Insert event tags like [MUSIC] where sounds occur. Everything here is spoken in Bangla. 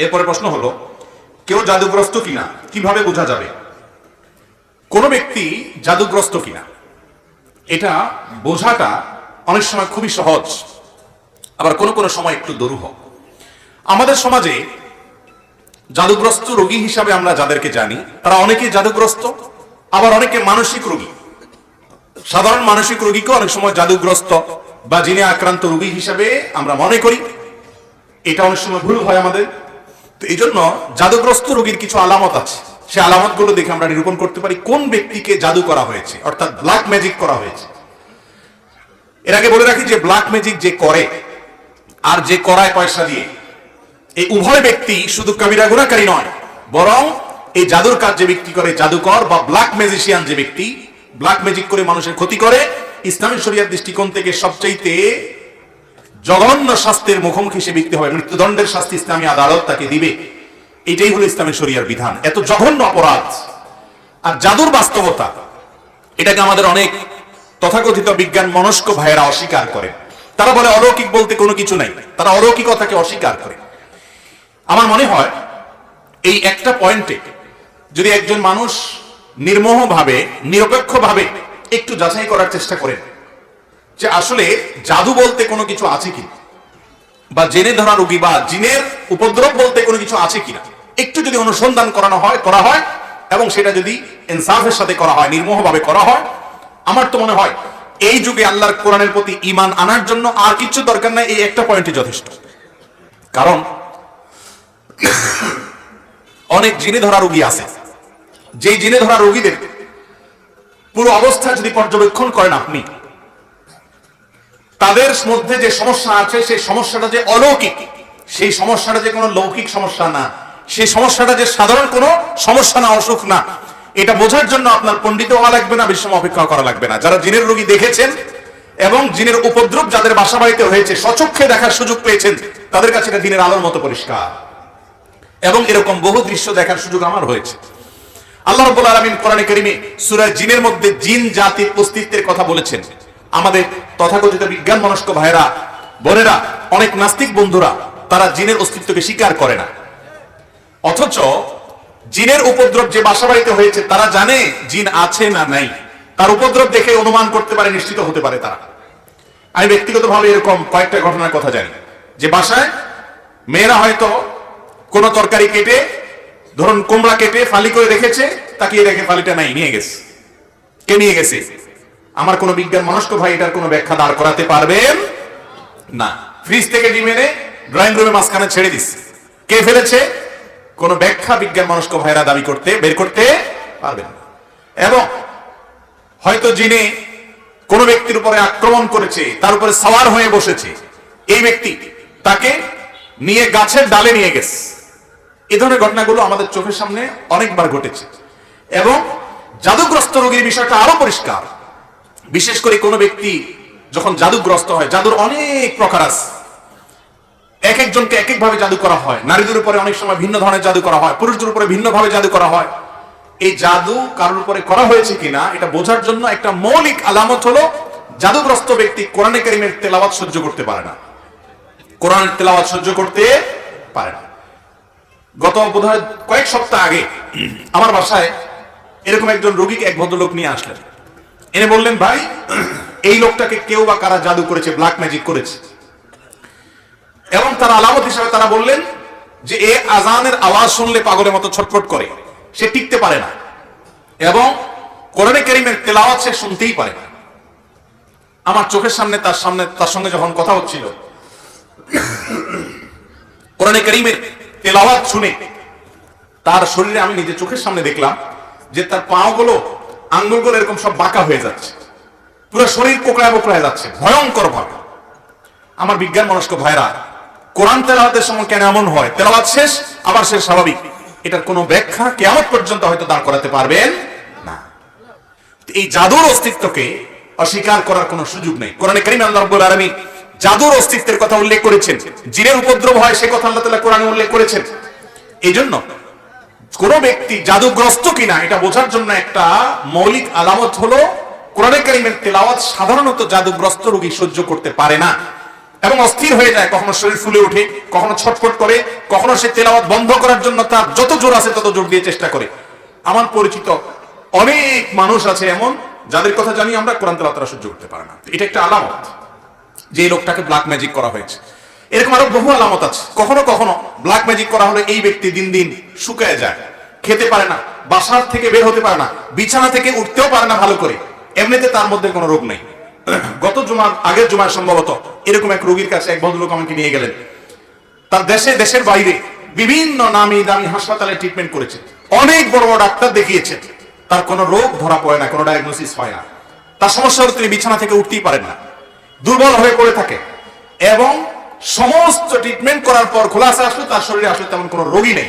এরপরে প্রশ্ন হলো, কেউ জাদুগ্রস্ত কিনা? কীভাবে বোঝা যাবে? কোন ব্যক্তি জাদুগ্রস্ত কিনা? এটা বোঝাটা অনেক সময় খুবই সহজ। আবার কোনো কোনো সময় একটু দরূহ। আমাদের সমাজে জাদুগ্রস্ত রোগী হিসাবে আমরা যাদেরকে জানি, তারা অনেকে জাদুগ্রস্ত, আবার অনেকে মানসিক রোগী। সাধারণ মানসিক রোগীকে অনেক সময় জাদুগ্রস্ত বা জিনে আক্রান্ত রোগী হিসাবে আমরা মনে করি। এটা অনেক সময় ভুল হয় আমাদের। তো এই জন্য জাদুগ্রস্ত রোগীর কিছু আলামত আছে। সে আলামতগুলো দেখে আমরা নিরূপণ করতে পারি কোন ব্যক্তিকে জাদু করা হয়েছে, অর্থাৎ ব্ল্যাক ম্যাজিক করা হয়েছে। এর আগে বলে রাখি যে ব্ল্যাক ম্যাজিক যে করে আর যে করায় পয়সা দিয়ে, এই উভয় ব্যক্তি শুধু কবিরা গুণাকারী নয়, বরং এই জাদুর কাজ যে ব্যক্তি করে জাদুকর বা ব্ল্যাক ম্যাজিশিয়ান যে ব্যক্তি ব্ল্যাক ম্যাজিক করে মানুষের ক্ষতি করে, ইসলামী শরিয়ার দৃষ্টিকোণ থেকে সবচাইতে জঘন্য শাস্তির মুখোমুখি সে ব্যক্তি হবে। মৃত্যুদণ্ডের শাস্তি ইসলামী আদালত তাকে দিবে। এটাই হলো ইসলামের শরিয়ার বিধান। এত জঘন্য অপরাধ। আর জাদুর বাস্তবতা, এটাকে আমাদের অনেক তথাকথিত বিজ্ঞান মনস্ক ভাইয়েরা অস্বীকার করে। তারা বলে, অলৌকিক বলতে কোনো কিছু নাই। তারা অলৌকিকতাকে অস্বীকার করে। আমার মনে হয়, এই একটা পয়েন্টে যদি একজন মানুষ নির্মোহভাবে, নিরপেক্ষভাবে একটু যাচাই করার চেষ্টা করেন যে আসলে জাদু বলতে কোনো কিছু আছে কি? বা জেনে ধরা রোগী বা জিনের উপদ্রব বলতে কোনো কিছু আছে কিনা? একটু যদি অনুসন্ধান করানো হয়, করা হয়, এবং সেটা যদি ইনসাফের সাথে করা হয়, নির্মোহভাবে করা হয়, আমার তো মনে হয় এই যুগে আল্লাহর কোরআনের প্রতি ইমান আনার জন্য আর কিছু দরকার নাই, এই একটা পয়েন্টই যথেষ্ট। কারণ অনেক জিনে ধরা রোগী আছে। যেই জিনে ধরা রোগীদের পুরো অবস্থা যদি পর্যবেক্ষণ করেন আপনি তাদের মধ্যে যে সমস্যা আছে, সেই সমস্যাটা যে অলৌকিক, সেই সমস্যাটা যে কোনো লৌকিক সমস্যা না, সেই সমস্যাটা যে সাধারণ কোনো সমস্যা না, অসুখ না, এটা বোঝার জন্য আপনার পণ্ডিত হওয়া লাগবে না বেশি সময় অপেক্ষা করা লাগবে না। যারা জিনের রোগী দেখেছেন এবং জিনের উপদ্রব যাদের বাসা বাড়িতে হয়েছে, সচক্ষে দেখার সুযোগ পেয়েছেন, তাদের কাছে এটা দিনের আলোর মতো পরিষ্কার। এবং এরকম বহু দৃশ্য দেখার সুযোগ আমার হয়েছে। আল্লাহ রব্বুল আলামিন কোরআনে কারিমে সূরা জিনের মধ্যে জিন জাতির অস্তিত্বের কথা বলেছেন। আমাদের তথাকথিত বিজ্ঞান মনস্ক ভাইরা বোনেরা, অনেক নাস্তিক বন্ধুরা, তারা জিনের অস্তিত্বকে স্বীকার করে না। অথচ জিনের উপদ্রব যে বাসা বাড়িতে হয়েছে, তারা জানে জিন আছে না নাই। তার উপদ্রব দেখে অনুমান করতে পারে, নিশ্চিত হতে পারে তারা। আমি ব্যক্তিগতভাবে এরকম কয়েকটা ঘটনার কথা জানি। যে বাসায় মেয়েরা হয়তো কোন তরকারি কেটে, ধরুন কুমড়া কেটে ফালি করে রেখেছে, তাকিয়ে রেখে ফালিটা নাই, নিয়ে গেছে। কে নিয়ে গেছে? আমার কোন বিজ্ঞান মনস্ক ভাই এটার কোনো ব্যাখ্যা দাঁড় করাতে পারবেন না। ফ্রিজ থেকে ডিম এনে ড্রয়িং রুমে মাঝখানে ছেড়ে দিচ্ছে কে ফেলেছে? কোন ব্যাখ্যা বিজ্ঞান মনস্ক ভাইরা দাবি করতে, বের করতে পারবেন এবং হয়তো যিনি কোন ব্যক্তির উপরে আক্রমণ করেছে, তার উপরে সওয়ার হয়ে বসেছে, এই ব্যক্তি তাকে নিয়ে গাছের ডালে নিয়ে গেছে। এ ধরনের ঘটনাগুলো আমাদের চোখের সামনে অনেকবার ঘটেছে। এবং জাদুগ্রস্ত রোগীর বিষয়টা আরও পরিষ্কার। বিশেষ করে কোনো ব্যক্তি যখন জাদুগ্রস্ত হয়, জাদুর অনেক প্রকার আছে। এক একজনকে এক একভাবে জাদু করা হয়। নারীদের উপরে অনেক সময় ভিন্ন ধরনের জাদু করা হয়, পুরুষদের উপরে ভিন্নভাবে জাদু করা হয়। এই জাদু কারোর উপরে করা হয়েছে কিনা, এটা বোঝার জন্য একটা মৌলিক আলামত হলো, জাদুগ্রস্ত ব্যক্তি কোরআনে কারিমের তেলাওয়াত সহ্য করতে পারে না। কোরআনের তেলাওয়াত সহ্য করতে পারে না। গত বোধহয় কয়েক সপ্তাহ আগে, আমার বাসায় এরকম একজন রোগীকে এক ভদ্রলোক নিয়ে আসলেন। এনে বললেন, ভাই, এই লোকটাকে কেউ বা কারা জাদু করেছে ব্ল্যাক ম্যাজিক করেছে? এবং তার আলামত হিসাবে তারা বললেন যে, এ আজানের আওয়াজ শুনলে পাগলের মতো ছটফট করে। সে টিকতে পারে না। এবং কোরআনে কারিমের তেলাওয়াত সে শুনতেই পারে না। আমার চোখের সামনে, তার সামনে, তার সঙ্গে যখন কথা হচ্ছিল, কোরআনে কারিমের তেলাওয়াত শুনে তার শরীরে আমি নিজে চোখের সামনে দেখলাম যে, তার পাগুলো আঙ্গুলগুলো এরকম সব বাঁকা হয়ে যাচ্ছে। পুরো শরীর কোকড়ায় বোকড়ায় যাচ্ছে। ভয়ঙ্কর ভাবে আমার বিজ্ঞান মনস্ক ভাইরা, কোরআন তেলাওয়াতের সময় কেন এমন হয়? তেলাওয়াত শেষ, আবার শেষ স্বাভাবিক। এটার কোনো ব্যাখ্যা কেমন পর্যন্ত হয়তো দাঁড় করাতে পারবেন না। এই জাদুর অস্তিত্বকে অস্বীকার করার কোনো সুযোগ নেই। কোরআনে করিম আল্লাহ রাব্বুল আলামিন জাদুর অস্তিত্বের কথা উল্লেখ করেছেন। জিনের উপদ্রব হয় সে কথা আল্লাহ তাআলা কোরআনে উল্লেখ করেছেন। এই জন্য কোন ব্যক্তি জাদুগ্রস্ত কিনা, এটা বোঝার জন্য একটা মৌলিক আলামত হলো, কোরআনে কারিমের তেলাওয়াত সাধারণত জাদুগ্রস্ত রোগী সহ্য করতে পারে না। এবং অস্থির হয়ে যায়, কখনো শরীর ফুলে ওঠে, কখনো ছটফট করে, কখনো সে তেলাওয়াত বন্ধ করার জন্য তার যত জোর আছে তত জোর দিয়ে চেষ্টা করে। আমার পরিচিত অনেক মানুষ আছে এমন, যাদের কথা জানি আমরা কোরআন তেলাওয়াত সহ্য করতে পারে না। এটা একটা আলামত যে লোকটাকে ব্ল্যাক ম্যাজিক করা হয়েছে। এরকম আরও বহু আলামত আছে। কখনো কখনো ব্ল্যাক ম্যাজিক করা হলে এই ব্যক্তি দিন দিন শুকায় যায়। খেতে পারে না, বাসার থেকে বের হতে পারে না, বিছানা থেকে উঠতেও পারে না ভালো করে। এমনিতে তার মধ্যে কোনো রোগ নেই। [CLEARS THROAT] গত জুমার, আগের জুমার সম্ভবত এরকম এক রোগীর কাছে এক ভদ্রলোক আমাকে নিয়ে গেলেন। তার দেশে, দেশের বাইরে বিভিন্ন নামি দামি হাসপাতালে ট্রিটমেন্ট করেছে। অনেক বড় বড় ডাক্তার দেখিয়েছে। তার কোনো রোগ ধরা পড়ে না, কোনো ডায়াগনোসিস হয় না। তার সমস্যা হলো তিনি বিছানা থেকে উঠতেই পারেন না। দুর্বল হয়ে পড়ে থাকে। এবং সমস্ত ট্রিটমেন্ট করার পর খোলাসা আসলে, তার শরীরে আসলে তেমন কোনো রোগী নেই।